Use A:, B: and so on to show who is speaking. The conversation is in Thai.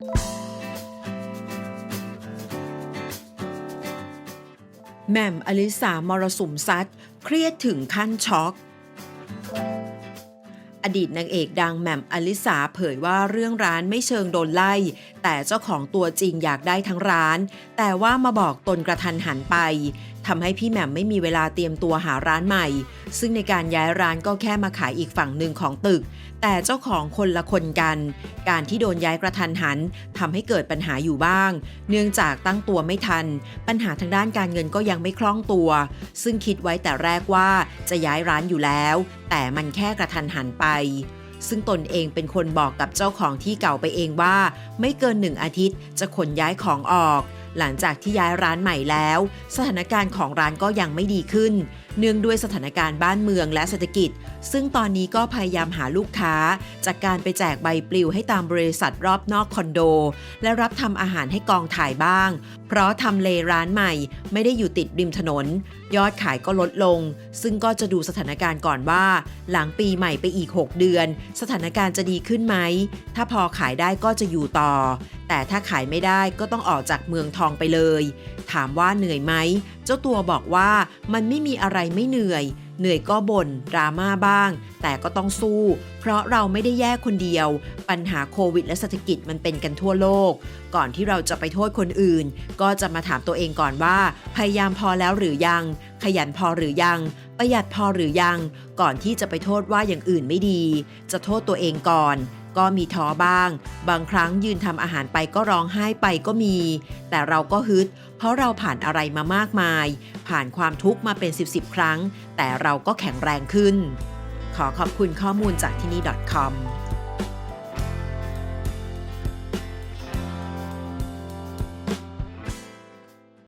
A: แหม่มอลิสามรสุมซัดเครียดถึงขั้นช็อกอดีตนางเอกดังแหม่มอลิสาเผยว่าเรื่องร้านไม่เชิงโดนไล่แต่เจ้าของตัวจริงอยากได้ทั้งร้าน แต่ว่ามาบอกตนกระทันหันไปทำให้พี่แหม่มไม่มีเวลาเตรียมตัวหาร้านใหม่ ซึ่งในการย้ายร้านก็แค่มาขายอีกฝั่งหนึ่งของตึก แต่เจ้าของคนละคนกัน การที่โดนย้ายกระทันหันทำให้เกิดปัญหาอยู่บ้าง เนื่องจากตั้งตัวไม่ทัน ปัญหาทางด้านการเงินก็ยังไม่คล่องตัว ซึ่งคิดไว้แต่แรกว่าจะย้ายร้านอยู่แล้ว แต่มันแค่กระทันหันไป ซึ่งตนเองเป็นคนบอกกับเจ้าของที่เก่าไปเองว่า ไม่เกินหนึ่งอาทิตย์จะขนย้ายของออก หลังจากที่ย้ายร้านใหม่แล้ว สถานการณ์ของร้านก็ยังไม่ดีขึ้น เนื่องด้วยสถานการณ์บ้านเมืองและเศรษฐกิจ ซึ่งตอนนี้ก็พยายามหาลูกค้า จากการไปแจกใบปลิวให้ตามบริษัทรอบนอกคอนโด และรับทำอาหารให้กองถ่ายบ้าง เพราะทำเลร้านใหม่ ไม่ได้อยู่ติดริมถนน ยอดขายก็ลดลง ซึ่งก็จะดูสถานการณ์ก่อนว่า หลังปีใหม่ไปอีก 6 เดือน สถานการณ์จะดีขึ้นไหม ถ้าพอขายได้ก็จะอยู่ต่อ แต่ถ้าขายไม่ได้ก็ต้องออกจากเมืองทองไปเลย ถามว่าเหนื่อยไหม เจ้าตัวบอกว่ามันไม่มีอะไรไม่เหนื่อย เหนื่อยก็บ่นดราม่าบ้าง แต่ก็ต้องสู้ เพราะเราไม่ได้แย่คนเดียว ปัญหาโควิดและเศรษฐกิจมันเป็นกันทั่วโลก ก่อนที่เราจะไปโทษคนอื่น ก็จะมาถามตัวเองก่อนว่า พยายามพอแล้วหรือยัง ขยันพอหรือยังประหยัดพอหรือยัง ก่อนที่จะไปโทษว่าอย่างอื่นไม่ดี จะโทษตัวเองก่อน ก็มีท้อบ้าง บางครั้งยืนทำอาหารไปก็ร้องไห้ไปก็มี แต่เราก็ฮึด เพราะเราผ่านอะไรมามากมาย ผ่านความทุกข์มาเป็น 10บสครั้ง แต่เราก็แข็งแรงขึ้น ขอขอบคุณข้อมูลจากที่นี่ .com